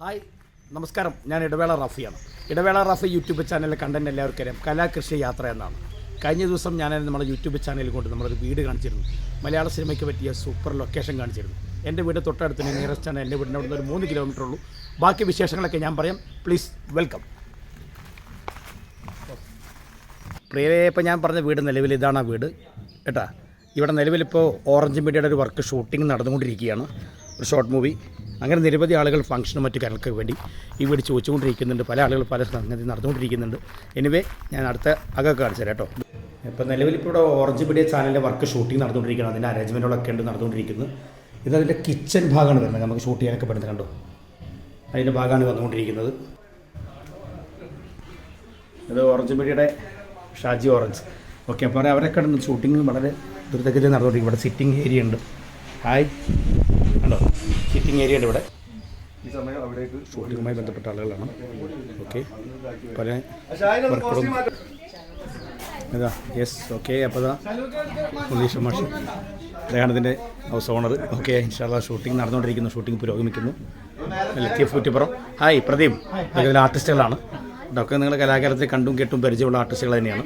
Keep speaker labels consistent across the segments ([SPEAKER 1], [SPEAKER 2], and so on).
[SPEAKER 1] Hi നമസ്കാരം. ഞാൻ ഇടവേള റാഫിയാണ്. ഇടവേള റാഫി യൂട്യൂബ് ചാനലിലെ കണ്ടന്റ് എല്ലാവർക്കും അറിയാം. കലാകൃഷി യാത്ര എന്നാണ്. കഴിഞ്ഞ ദിവസം ഞാൻ നമ്മുടെ യൂട്യൂബ് ചാനലിൽ കൊണ്ട് നമ്മളൊരു വീട് കാണിച്ചിരുന്നു. മലയാള സിനിമയ്ക്ക് പറ്റിയ സൂപ്പർ ലൊക്കേഷൻ കാണിച്ചിരുന്നു. എന്റെ വീട് തൊട്ടടുത്ത് നിയറസ്റ്റ് ആണ്. എന്റെ വീടിന്റെ അവിടുന്ന് ഒരു മൂന്ന് കിലോമീറ്റർ ഉള്ളൂ. ബാക്കി വിശേഷങ്ങളൊക്കെ ഞാൻ പറയാം. പ്ലീസ് വെൽക്കം പ്രിയരെ ഇപ്പോൾ ഞാൻ പറഞ്ഞ വീട് നിലവിൽ ഇതാണ് ആ വീട്. കേട്ടാ? ഇവിടെ നിലവിലിപ്പോൾ ഓറഞ്ച് മീഡിയയുടെ ഒരു വർക്ക് ഷൂട്ടിംഗ് നടന്നുകൊണ്ടിരിക്കുകയാണ്. ഒരു ഷോർട്ട് മൂവി അങ്ങനെ നിരവധി ആളുകൾ ഫംഗ്ഷനും മറ്റു കാര്യങ്ങൾക്ക് വേണ്ടി ഈ വീട് ചോദിച്ചുകൊണ്ടിരിക്കുന്നുണ്ട്. പല ആളുകൾ പല സംഗതി നടന്നുകൊണ്ടിരിക്കുന്നുണ്ട്. എനിവേ ഞാൻ അടുത്ത അകമൊക്കെ കാണിച്ചു തരാം കേട്ടോ. ഇപ്പോൾ നിലവിലിപ്പോൾ ഇവിടെ ഓറഞ്ച് മീഡിയ ചാനലിന്റെ വർക്ക് ഷൂട്ടിംഗ് നടന്നുകൊണ്ടിരിക്കുകയാണ്. അതിന്റെ അറേഞ്ച്മെന്റുകളൊക്കെ ഉണ്ട് നടന്നുകൊണ്ടിരിക്കുന്നത് ഇത് അതിന്റെ കിച്ചൺ ഭാഗമാണ് വരുന്നത്. നമുക്ക് ഷൂട്ട് ചെയ്യാനൊക്കെ പറ്റുന്നത് കണ്ടോ? അതിന്റെ ഭാഗമാണ് വന്നുകൊണ്ടിരിക്കുന്നത്. ഇത് ഓറഞ്ച് മീഡിയയുടെ ഷാജി ഓറഞ്ച് ഓക്കെ അപ്പോൾ അവരൊക്കെ ഷൂട്ടിംഗ് വളരെ ദുരിതഗതി നടന്നുകൊണ്ടിരിക്കും ഇവിടെ സിറ്റിംഗ് ഏരിയ ഉണ്ട്. ഹായ് ഉണ്ടോ? സിറ്റിംഗ് ഏരിയ ഉണ്ട് ഇവിടെ.
[SPEAKER 2] ഈ സമയം അവിടേക്ക്
[SPEAKER 1] ഷൂട്ടിങ്ങുമായി ബന്ധപ്പെട്ട ആളുകളാണ്. ഓക്കെ പല വർക്കുകളും ഇതാ യെസ് ഓക്കെ അപ്പോൾ ഇതാ മുനീഷ മാഷ് അദ്ദേഹമാണ് ഇതിന്റെ ഹൗസ് ഓണർ ഓക്കെ ഇൻഷാല്ല ഷൂട്ടിംഗ് നടന്നുകൊണ്ടിരിക്കുന്നു. ഷൂട്ടിംഗ് പുരോഗമിക്കുന്നു. ലത്തീഫ് കുറ്റിപ്പുറം. ഹായ് പ്രദീപ്. ഇതൊക്കെ ആർട്ടിസ്റ്റുകളാണ് ഇതൊക്കെ നിങ്ങൾ കലാകാരത്തിൽ കണ്ടും കേട്ടും പരിചയമുള്ള ആർട്ടിസ്റ്റുകൾ തന്നെയാണ്.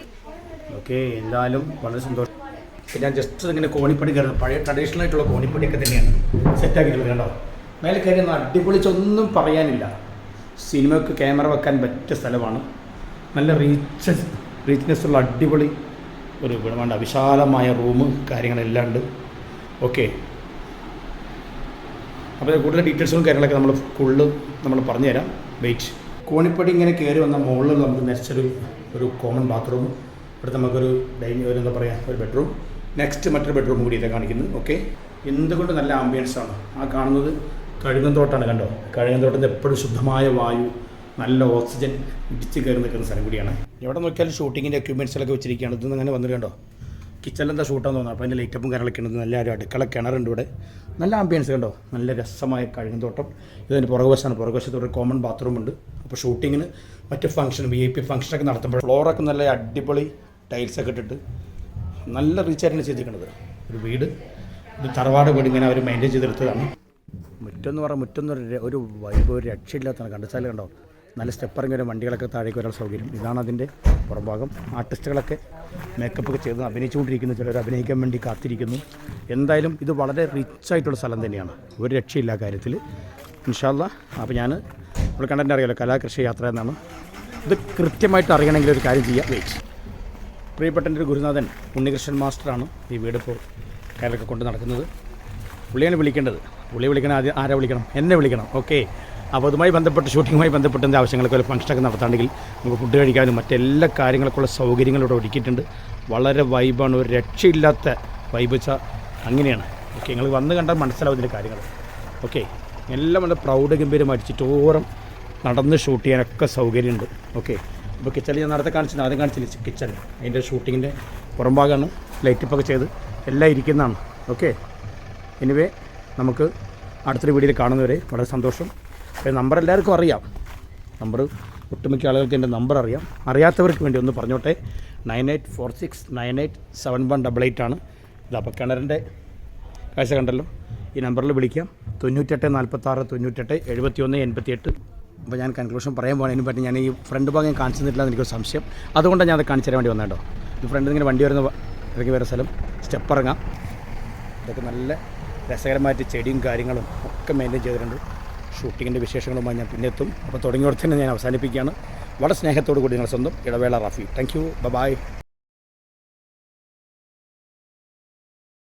[SPEAKER 1] ഓക്കെ എന്തായാലും വളരെ സന്തോഷം. ഇപ്പം ഞാൻ ജസ്റ്റ് ഇങ്ങനെ കോണിപ്പണി കയറുന്നത് പഴയ ട്രഡീഷണൽ ആയിട്ടുള്ള കോണിപ്പടിയൊക്കെ തന്നെയാണ്. സെറ്റാക്കിയിട്ടുള്ളത് കണ്ടോ? മേലെ കയറി അടിപൊളിച്ചൊന്നും പറയാനില്ല. സിനിമയ്ക്ക് ക്യാമറ വെക്കാൻ പറ്റിയ സ്ഥലമാണ്. നല്ല റീച്ച് റീച്ച്നെസ് ഉള്ള അടിപൊളി ഒരു വേണ്ട വിശാലമായ റൂം കാര്യങ്ങളെല്ലാം ഉണ്ട്. ഓക്കെ അപ്പോൾ കൂടുതൽ ഡീറ്റെയിൽസും കാര്യങ്ങളൊക്കെ നമ്മൾ ഫുള്ള് നമ്മൾ പറഞ്ഞുതരാം. വെയിറ്റ് കോണിപ്പടി ഇങ്ങനെ കയറി വന്ന മുകളിൽ നമുക്ക് നെക്സ്റ്റ് ഒരു കോമൺ ബാത്റൂം ഇവിടെ നമുക്കൊരു ഡൈനിങ് ഒരു എന്താ പറയുക ഒരു ബെഡ്റൂം നെക്സ്റ്റ് മറ്റൊരു ബെഡ്റൂം കൂടി ഇതാണ് കാണിക്കുന്നത്. ഓക്കെ എന്തുകൊണ്ട് നല്ല ആംബിയൻസ് ആണ്? ആ കാണുന്നത് കഴുകന്തോട്ടാണ് കണ്ടോ? കഴുകന്തോട്ടത്തിൽ എപ്പോഴും ശുദ്ധമായ വായു നല്ല ഓക്സിജൻ ഇടിച്ച് കയറി നിൽക്കുന്ന സ്ഥലം കൂടിയാണ്. എവിടെ നോക്കിയാലും ഷൂട്ടിങ്ങിന്റെ എക്യുപ്മെന്റ്സിലൊക്കെ വെച്ചിരിക്കുകയാണ്. ഇതൊന്നും അങ്ങനെ വന്നിട്ട് കണ്ടോ? കിച്ചണിൽ എന്താ ഷൂട്ടാന്ന് തോന്നുന്നു. അപ്പോൾ അതിന്റെ ലൈറ്റപ്പും കാര്യങ്ങളൊക്കെ ഉണ്ട്. നല്ല ഒരു അടുക്കള കിണറുണ്ട് ഇവിടെ. നല്ല ആംബിയൻസ് കണ്ടോ? നല്ല രസമായ കഴുകുന്തോട്ടം. ഇതിന്റെ പുറകുവശമാണ് പുറകുവശത്ത് ഒരു കോമൺ ബാത്റൂം ഉണ്ട്. അപ്പോൾ ഷൂട്ടിങ്ങിന് മറ്റ് ഫംഗ്ഷൻ വി ഐ പി ഫംഗ്ഷനൊക്കെ നടത്തുമ്പോൾ ഫ്ലോറൊക്കെ നല്ല അടിപൊളി ടൈൽസൊക്കെ ഇട്ടിട്ട് നല്ല റീച്ചായിട്ടാണ് ചെയ്തിരിക്കുന്നത്. ഒരു വീട് ഒരു തറവാട് വീട് ഇങ്ങനെ അവർ മെയിന്റെയിൻ ചെയ്തെടുത്തതാണ്. മുറ്റെന്ന് പറഞ്ഞാൽ മുറ്റെന്ന് പറഞ്ഞാൽ ഒരു വൈബ് ഒരു രക്ഷയില്ലാത്തതാണ്. കണ്ടിച്ചാൽ കണ്ടോ? നല്ല സ്റ്റെപ്പ് ഇറങ്ങി വരും വണ്ടികളൊക്കെ താഴേക്ക് വരാൻ സൗകര്യം. ഇതാണ് അതിന്റെ പുറംഭാഗം. ആർട്ടിസ്റ്റുകളൊക്കെ മേക്കപ്പ് ഒക്കെ ചെയ്ത് അഭിനയിച്ചുകൊണ്ടിരിക്കുന്നു. ചിലർ അഭിനയിക്കാൻ വേണ്ടി കാത്തിരിക്കുന്നു. എന്തായാലും ഇത് വളരെ റിച്ച് ആയിട്ടുള്ള സ്ഥലം തന്നെയാണ്. ഒരു രക്ഷയില്ല കാര്യത്തിൽ ഇൻഷാല്ല അപ്പോൾ ഞാൻ ഇവിടെ കണ്ടന്റ് അറിയാലോ കലാകൃഷി യാത്ര എന്നാണ്. ഇത് കൃത്യമായിട്ട് അറിയണമെങ്കിൽ ഒരു കാര്യം ചെയ്യാം. വെയിറ്റ് പ്രിയപ്പെട്ട എന്റെ ഗുരുനാഥൻ ഉണ്ണികൃഷ്ണൻ മാസ്റ്ററാണ് ഈ വീട് ഇപ്പോൾ കയറൊക്കെ കൊണ്ട് നടക്കുന്നത്. പുള്ളിയാണ് വിളിക്കേണ്ടത്. പുള്ളി വിളിക്കണം ആദ്യം ആരെ വിളിക്കണം? എന്നെ വിളിക്കണം. ഓക്കെ. അപ്പോൾ അതുമായി ബന്ധപ്പെട്ട് ഷൂട്ടിങ്ങുമായി ബന്ധപ്പെട്ട് എന്റെ ആവശ്യങ്ങൾക്ക് ഒരു ഫംഗ്ഷനൊക്കെ നടത്താണെങ്കിൽ നമുക്ക് ഫുഡ് കഴിക്കാനും മറ്റെല്ലാ കാര്യങ്ങൾക്കുള്ള സൗകര്യങ്ങളും ഇവിടെ ഒരുക്കിയിട്ടുണ്ട്. വളരെ വൈബാണ് ഒരു രക്ഷയില്ലാത്ത വൈബ് വെച്ചാൽ അങ്ങനെയാണ്. ഓക്കെ നിങ്ങൾ വന്ന് കണ്ടാൽ മനസ്സിലാവും ഇതിന്റെ കാര്യങ്ങൾ. ഓക്കെ എല്ലാം വളരെ പ്രൗഢ ഗംഭീരമായിട്ട് ചുറ്റോറം നടന്ന് ഷൂട്ട് ചെയ്യാനൊക്കെ സൗകര്യമുണ്ട്. ഓക്കെ ഇപ്പോൾ കിച്ചണിൽ ഞാൻ നേരത്തെ കാണിച്ചില്ല ആദ്യം കാണിച്ചില്ല? കിച്ചൺ അതിന്റെ ഷൂട്ടിങ്ങിന്റെ പുറംഭാഗമാണ് ലൈറ്റപ്പൊക്കെ ചെയ്ത് എല്ലാം ഇരിക്കുന്നതാണ്. ഓക്കെ എനിവേ നമുക്ക് അടുത്തൊരു വീഡിയോയിൽ കാണുന്നവരെ വളരെ സന്തോഷം. നമ്പർ എല്ലാവർക്കും അറിയാം. നമ്പർ ഒട്ടുമിക്ക ആളുകൾക്ക് എന്റെ നമ്പർ അറിയാം. അറിയാത്തവർക്ക് വേണ്ടി ഒന്ന് പറഞ്ഞോട്ടെ. Nine eight four six nine eight seven one double eight ആണ്. ഇത് അപ്പോൾ കിണറിന്റെ കാഴ്ച കണ്ടല്ലോ. ഈ നമ്പറിൽ വിളിക്കാം. തൊണ്ണൂറ്റെട്ട് നാൽപ്പത്താറ് തൊണ്ണൂറ്റെട്ട് എഴുപത്തി ഒന്ന് എൺപത്തിയെട്ട്. അപ്പോൾ ഞാൻ കൺക്ലൂഷൻ പറയാൻ പോകുന്നതിന് പറ്റി ഞാൻ ഈ ഫ്രണ്ട് ഭാഗം കാണിച്ചു എന്ന് എനിക്കൊരു സംശയം. അതുകൊണ്ടാണ് ഞാൻ അത് കാണിച്ചു തരാൻ വേണ്ടി വന്നേട്ടോ. ഇത് ഫ്രണ്ടിൽ ഇങ്ങനെ വണ്ടി വരുന്ന ഇറങ്ങി വരുന്ന സ്ഥലം. സ്റ്റെപ്പ് ഇറങ്ങാം. ഇതൊക്കെ നല്ല രസകരമായിട്ട് ചെടിയും കാര്യങ്ങളും ഒക്കെ മെയിന്റെയിൻ ചെയ്തിട്ടുണ്ട്. ഷൂട്ടിങ്ങിന്റെ വിശേഷങ്ങളുമായി ഞാൻ പിന്നെ എത്തും. അപ്പോൾ തുടങ്ങിയോടെ തന്നെ ഞാൻ അവസാനിപ്പിക്കുകയാണ്. വളരെ സ്നേഹത്തോടു കൂടി നിങ്ങളുടെ സ്വന്തം ഇടവേള റാഫി താങ്ക് യു ബൈ